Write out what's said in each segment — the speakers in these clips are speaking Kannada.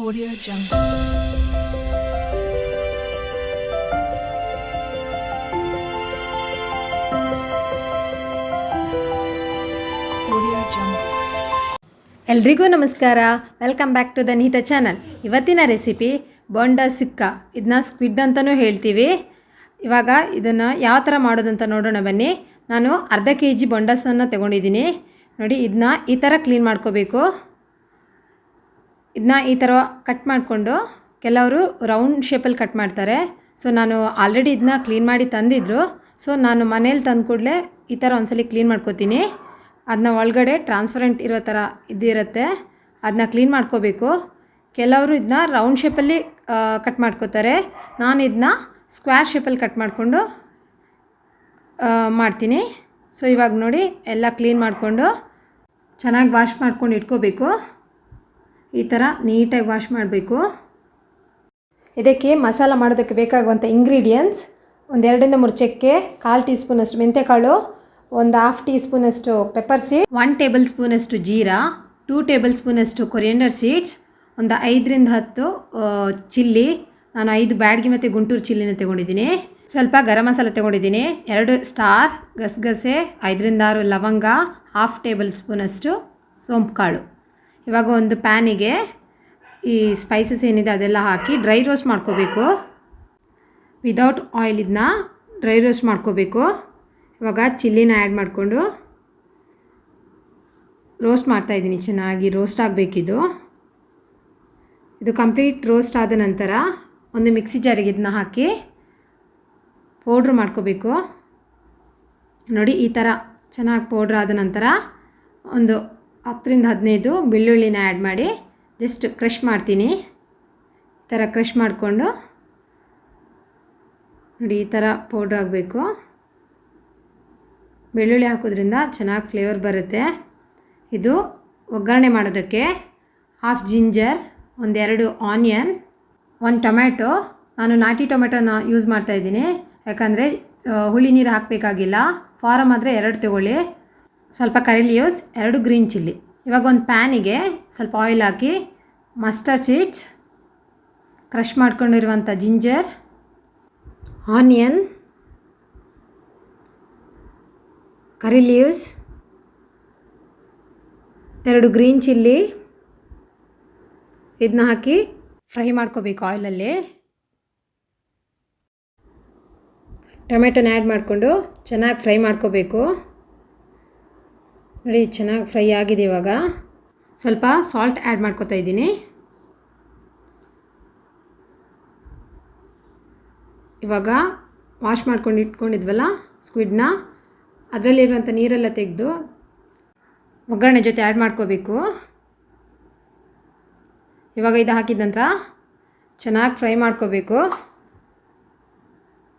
Audio Jungle. ಎಲ್ರಿಗೂ ನಮಸ್ಕಾರ. Welcome back to the Neetha channel ಇವತ್ತಿನ ರೆಸಿಪಿ ಬೊಂಡ ಸಿಕ್ಕ. ಇದನ್ನ ಸ್ಕ್ವಿಡ್ ಅಂತಲೂ ಹೇಳ್ತೀವಿ. ಇವಾಗ ಇದನ್ನು ಯಾವ ಥರ ಮಾಡೋದಂತ ನೋಡೋಣ ಬನ್ನಿ. ನಾನು ಅರ್ಧ ಕೆ ಜಿ ಬೊಂಡಸನ್ನು ತಗೊಂಡಿದ್ದೀನಿ. ನೋಡಿ ಇದನ್ನ ಈ ಥರ ಕ್ಲೀನ್ ಮಾಡ್ಕೋಬೇಕು. ಇದನ್ನ ಈ ಥರ ಕಟ್ ಮಾಡಿಕೊಂಡು ಕೆಲವರು ರೌಂಡ್ ಶೇಪಲ್ಲಿ ಕಟ್ ಮಾಡ್ತಾರೆ. ಸೊ ನಾನು ಆಲ್ರೆಡಿ ಇದನ್ನ ಕ್ಲೀನ್ ಮಾಡಿ ತಂದಿದ್ರು. ಸೊ ನಾನು ಮನೇಲಿ ತಂದ ಕೂಡಲೇ ಈ ಥರ ಒಂದ್ಸಲಿ ಕ್ಲೀನ್ ಮಾಡ್ಕೋತೀನಿ. ಅದನ್ನ ಒಳಗಡೆ ಟ್ರಾನ್ಸ್ಪರೆಂಟ್ ಇರೋ ಥರ ಇದಿರುತ್ತೆ ಅದನ್ನ ಕ್ಲೀನ್ ಮಾಡ್ಕೋಬೇಕು. ಕೆಲವರು ಇದನ್ನ ರೌಂಡ್ ಶೇಪಲ್ಲಿ ಕಟ್ ಮಾಡ್ಕೋತಾರೆ. ನಾನು ಇದನ್ನ ಸ್ಕ್ವೇರ್ ಶೇಪಲ್ಲಿ ಕಟ್ ಮಾಡಿಕೊಂಡು ಮಾಡ್ತೀನಿ. ಸೊ ಇವಾಗ ನೋಡಿ ಎಲ್ಲ ಕ್ಲೀನ್ ಮಾಡಿಕೊಂಡು ಚೆನ್ನಾಗಿ ವಾಶ್ ಮಾಡ್ಕೊಂಡು ಇಟ್ಕೋಬೇಕು. ಈ ಥರ ನೀಟಾಗಿ ವಾಶ್ ಮಾಡಬೇಕು. ಇದಕ್ಕೆ ಮಸಾಲ ಮಾಡೋದಕ್ಕೆ ಬೇಕಾಗುವಂಥ ಇಂಗ್ರೀಡಿಯೆಂಟ್ಸ್ ಒಂದು ಎರಡರಿಂದ ಮೂರು ಚಕ್ಕೆ, ಕಾಲು ಟೀ ಸ್ಪೂನಷ್ಟು ಮೆಂತೆಕಾಳು ಒಂದು ಹಾಫ್ ಟೀ ಸ್ಪೂನಷ್ಟು ಪೆಪ್ಪರ್ ಸೀಡ್ ಒನ್ ಟೇಬಲ್ ಸ್ಪೂನಷ್ಟು ಜೀರಾ ಟೂ ಟೇಬಲ್ ಸ್ಪೂನಷ್ಟು ಕೊರಿಯಂಡರ್ ಸೀಡ್ಸ್ ಒಂದು ಐದರಿಂದ ಹತ್ತು ಚಿಲ್ಲಿ, ನಾನು ಐದು ಬ್ಯಾಡ್ಗಿ ಮತ್ತು ಗುಂಟೂರು ಚಿಲ್ಲಿನ ತೊಗೊಂಡಿದ್ದೀನಿ. ಸ್ವಲ್ಪ ಗರಂ ಮಸಾಲ ತೊಗೊಂಡಿದ್ದೀನಿ. ಎರಡು ಸ್ಟಾರ್ ಗಸಗಸೆ, ಐದರಿಂದ ಆರು ಲವಂಗ ಹಾಫ್ ಟೇಬಲ್ ಸ್ಪೂನಷ್ಟು ಸೋಂಪು ಕಾಳು ಇವಾಗ ಒಂದು ಪ್ಯಾನಿಗೆ ಈ ಸ್ಪೈಸಸ್ ಏನಿದೆ ಅದೆಲ್ಲ ಹಾಕಿ ಡ್ರೈ ರೋಸ್ಟ್ ಮಾಡ್ಕೋಬೇಕು. ವಿದೌಟ್ ಆಯಿಲ್ ಇದನ್ನ ಡ್ರೈ ರೋಸ್ಟ್ ಮಾಡ್ಕೋಬೇಕು. ಇವಾಗ ಚಿಲ್ಲಿನ ಆ್ಯಡ್ ಮಾಡಿಕೊಂಡು ರೋಸ್ಟ್ ಮಾಡ್ತಾಯಿದ್ದೀನಿ ಚೆನ್ನಾಗಿ ರೋಸ್ಟ್ ಆಗಬೇಕಿದು. ಇದು ಕಂಪ್ಲೀಟ್ ರೋಸ್ಟ್ ಆದ ನಂತರ ಒಂದು ಮಿಕ್ಸಿ ಜಾರಿಗೆ ಇದನ್ನ ಹಾಕಿ ಪೌಡ್ರ್ ಮಾಡ್ಕೋಬೇಕು. ನೋಡಿ ಈ ಥರ ಚೆನ್ನಾಗಿ ಪೌಡ್ರ್ ಆದ ನಂತರ ಒಂದು ಹತ್ತರಿಂದ ಹದಿನೈದು ಬೆಳ್ಳುಳ್ಳಿನ ಆ್ಯಡ್ ಮಾಡಿ ಜಸ್ಟ್ ಕ್ರಷ್ ಮಾಡ್ತೀನಿ. ಈ ಥರ ಕ್ರಷ್ ಮಾಡಿಕೊಂಡು ನೋಡಿ ಈ ಥರ ಪೌಡ್ರ್ ಆಗಬೇಕು. ಬೆಳ್ಳುಳ್ಳಿ ಹಾಕೋದ್ರಿಂದ ಚೆನ್ನಾಗಿ ಫ್ಲೇವರ್ ಬರುತ್ತೆ. ಇದು ಒಗ್ಗರಣೆ ಮಾಡೋದಕ್ಕೆ ಹಾಫ್ ಜಿಂಜರ್ ಒಂದೆರಡು ಆನಿಯನ್ ಒಂದು ಟೊಮ್ಯಾಟೊ ನಾನು ನಾಟಿ ಟೊಮೆಟೊನ ಯೂಸ್ ಮಾಡ್ತಾಯಿದ್ದೀನಿ ಯಾಕಂದರೆ ಹುಳಿ ನೀರು ಹಾಕಬೇಕಾಗಿಲ್ಲ. ಫಾರಮ್ ಆದರೆ ಎರಡು ತಗೊಳ್ಳಿ. ಸ್ವಲ್ಪ ಕರಿ ಲೀವ್ಸ್ ಎರಡು ಗ್ರೀನ್ ಚಿಲ್ಲಿ. ಇವಾಗ ಒಂದು ಪ್ಯಾನಿಗೆ ಸ್ವಲ್ಪ ಆಯಿಲ್ ಹಾಕಿ ಮಸ್ಟರ್ ಸೀಡ್ಸ್ ಕ್ರಷ್ ಮಾಡ್ಕೊಂಡಿರುವಂಥ ಜಿಂಜರ್ ಆನಿಯನ್ ಕರಿ ಲೀವ್ಸ್ ಎರಡು ಗ್ರೀನ್ ಚಿಲ್ಲಿ. ಇದನ್ನ ಹಾಕಿ ಫ್ರೈ ಮಾಡ್ಕೋಬೇಕು ಆಯಿಲಲ್ಲಿ ಟೊಮೆಟೊನ ಆ್ಯಡ್ ಮಾಡಿಕೊಂಡು ಚೆನ್ನಾಗಿ ಫ್ರೈ ಮಾಡ್ಕೋಬೇಕು. ನೋಡಿ, ಚೆನ್ನಾಗಿ ಫ್ರೈ ಆಗಿದೆ ಇವಾಗ. ಸ್ವಲ್ಪ ಸಾಲ್ಟ್ ಆ್ಯಡ್ ಮಾಡ್ಕೋತಾ ಇದ್ದೀನಿ. ಇವಾಗ ವಾಶ್ ಮಾಡ್ಕೊಂಡು ಇಟ್ಕೊಂಡಿದ್ವಲ್ಲ ಸ್ಕ್ವಿಡ್ನ ಅದರಲ್ಲಿರುವಂಥ ನೀರೆಲ್ಲ ತೆಗೆದು ಒಗ್ಗರಣೆ ಜೊತೆ ಆ್ಯಡ್ ಮಾಡ್ಕೋಬೇಕು. ಇವಾಗ ಇದು ಹಾಕಿದ ನಂತರ ಚೆನ್ನಾಗಿ ಫ್ರೈ ಮಾಡ್ಕೋಬೇಕು.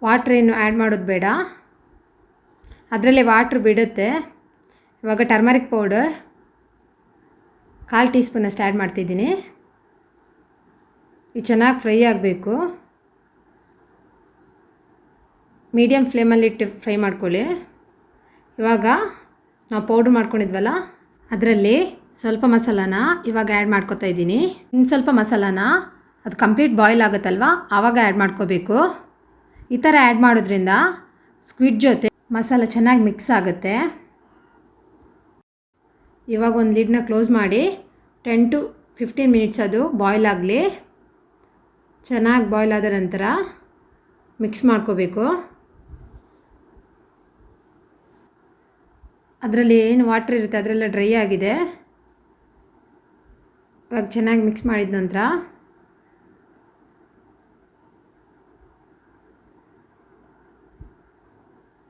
ವಾಟ್ರ್ ಏನು ಆ್ಯಡ್ ಮಾಡೋದು ಬೇಡ. ಅದರಲ್ಲೇ ವಾಟ್ರ್ ಬಿಡುತ್ತೆ. ಇವಾಗ ಟರ್ಮರಿಕ್ ಪೌಡರ್ ಕಾಲು ಟೀ ಸ್ಪೂನಷ್ಟು ಆ್ಯಡ್ ಮಾಡ್ತಿದ್ದೀನಿ. ಇದು ಚೆನ್ನಾಗಿ ಫ್ರೈ ಆಗಬೇಕು. ಮೀಡಿಯಮ್ ಫ್ಲೇಮಲ್ಲಿಟ್ಟು ಫ್ರೈ ಮಾಡ್ಕೊಳ್ಳಿ. ಇವಾಗ ನಾವು ಪೌಡ್ರ್ ಮಾಡ್ಕೊಂಡಿದ್ವಲ್ಲ, ಅದರಲ್ಲಿ ಸ್ವಲ್ಪ ಮಸಾಲಾನ ಇವಾಗ ಆ್ಯಡ್ ಮಾಡ್ಕೊತಾ ಇದ್ದೀನಿ. ಇನ್ನು ಸ್ವಲ್ಪ ಮಸಾಲಾನ, ಅದು ಕಂಪ್ಲೀಟ್ ಬಾಯ್ಲ್ ಆಗುತ್ತಲ್ವ, ಆವಾಗ ಆ್ಯಡ್ ಮಾಡ್ಕೋಬೇಕು. ಈ ಥರ ಆ್ಯಡ್ ಮಾಡೋದ್ರಿಂದ ಸ್ಕ್ವಿಡ್ ಜೊತೆ ಮಸಾಲ ಚೆನ್ನಾಗಿ ಮಿಕ್ಸ್ ಆಗುತ್ತೆ. ಇವಾಗ ಒಂದು ಲಿಡ್ನ ಕ್ಲೋಸ್ ಮಾಡಿ ಟೆನ್ ಟು ಫಿಫ್ಟೀನ್ ಮಿನಿಟ್ಸ್ ಅದು ಬಾಯ್ಲ್ ಆಗಲಿ. ಚೆನ್ನಾಗಿ ಬಾಯ್ಲ್ ಆದ ನಂತರ ಮಿಕ್ಸ್ ಮಾಡ್ಕೋಬೇಕು. ಅದರಲ್ಲಿ ಏನು ವಾಟ್ರ್ ಇರುತ್ತೆ ಅದರೆಲ್ಲ ಡ್ರೈ ಆಗಿದೆ. ಇವಾಗ ಚೆನ್ನಾಗಿ ಮಿಕ್ಸ್ ಮಾಡಿದ ನಂತರ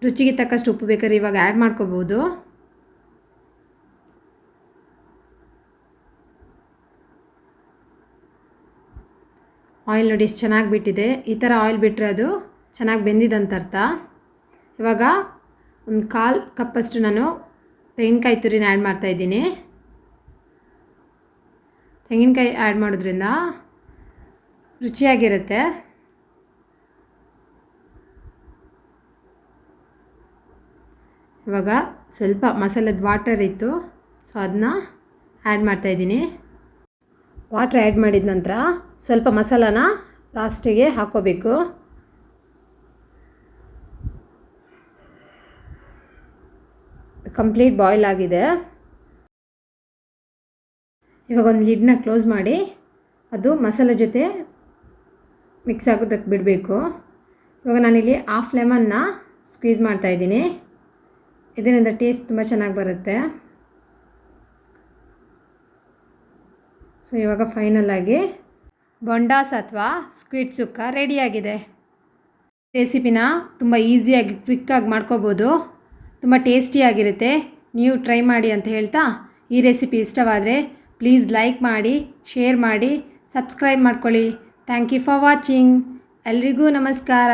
ರುಚಿಗೆ ತಕ್ಕಷ್ಟು ಉಪ್ಪು ಬೇಕಾದ್ರೆ ಇವಾಗ ಆ್ಯಡ್ ಮಾಡ್ಕೋಬೋದು. ಆಯಿಲ್ ನೋಡಿ ಎಷ್ಟು ಚೆನ್ನಾಗಿ ಬಿಟ್ಟಿದೆ. ಈ ಥರ ಆಯಿಲ್ ಬಿಟ್ಟರೆ ಅದು ಚೆನ್ನಾಗಿ ಬೆಂದಿದಂತ ಅರ್ಥ. ಇವಾಗ ಒಂದು ಕಾಲು ಕಪ್ಪಷ್ಟು ನಾನು ತೆಂಗಿನಕಾಯಿ ತುರಿನ ಆ್ಯಡ್ ಮಾಡ್ತಾಯಿದ್ದೀನಿ ತೆಂಗಿನಕಾಯಿ ಆ್ಯಡ್ ಮಾಡೋದ್ರಿಂದ ರುಚಿಯಾಗಿರುತ್ತೆ. ಇವಾಗ ಸ್ವಲ್ಪ ಮಸಾಲದ ವಾಟರ್ ಇತ್ತು. ಸೊ ಅದನ್ನ ಆ್ಯಡ್ ಮಾಡ್ತಾಯಿದ್ದೀನಿ ವಾಟ್ರ್ ಆ್ಯಡ್ ಮಾಡಿದ ನಂತರ ಸ್ವಲ್ಪ ಮಸಾಲಾನ ಲಾಸ್ಟಿಗೆ ಹಾಕೋಬೇಕು. ಕಂಪ್ಲೀಟ್ ಬಾಯ್ಲ್ ಆಗಿದೆ. ಇವಾಗ ಒಂದು ಲಿಡ್ನ ಕ್ಲೋಸ್ ಮಾಡಿ ಅದು ಮಸಾಲೆ ಜೊತೆ ಮಿಕ್ಸ್ ಆಗೋದಕ್ಕೆ ಬಿಡಬೇಕು. ಇವಾಗ ನಾನಿಲ್ಲಿ ಹಾಫ್ ಲೆಮನ್ನ ಸ್ಕ್ವೀಸ್ ಮಾಡ್ತಾಯಿದ್ದೀನಿ ಇದರಿಂದ ಟೇಸ್ಟ್ ತುಂಬ ಚೆನ್ನಾಗಿ ಬರುತ್ತೆ. ಸೊ ಇವಾಗ ಫೈನಲಾಗಿ ಬೊಂಡಾಸ್ ಅಥವಾ ಸ್ಕ್ವಿಡ್ ಸುಕ್ಕ ರೆಡಿಯಾಗಿದೆ ರೆಸಿಪಿನ ತುಂಬ ಈಸಿಯಾಗಿ ಕ್ವಿಕ್ಕಾಗಿ ಮಾಡ್ಕೋಬೋದು. ತುಂಬ ಟೇಸ್ಟಿಯಾಗಿರುತ್ತೆ ನೀವು ಟ್ರೈ ಮಾಡಿ ಅಂತ ಹೇಳ್ತಾ ಈ ರೆಸಿಪಿ ಇಷ್ಟವಾದರೆ ಪ್ಲೀಸ್ ಲೈಕ್ ಮಾಡಿ ಶೇರ್ ಮಾಡಿ ಸಬ್ಸ್ಕ್ರೈಬ್ ಮಾಡ್ಕೊಳ್ಳಿ. ಥ್ಯಾಂಕ್ ಯು ಫಾರ್ ವಾಚಿಂಗ್ ಎಲ್ರಿಗೂ ನಮಸ್ಕಾರ.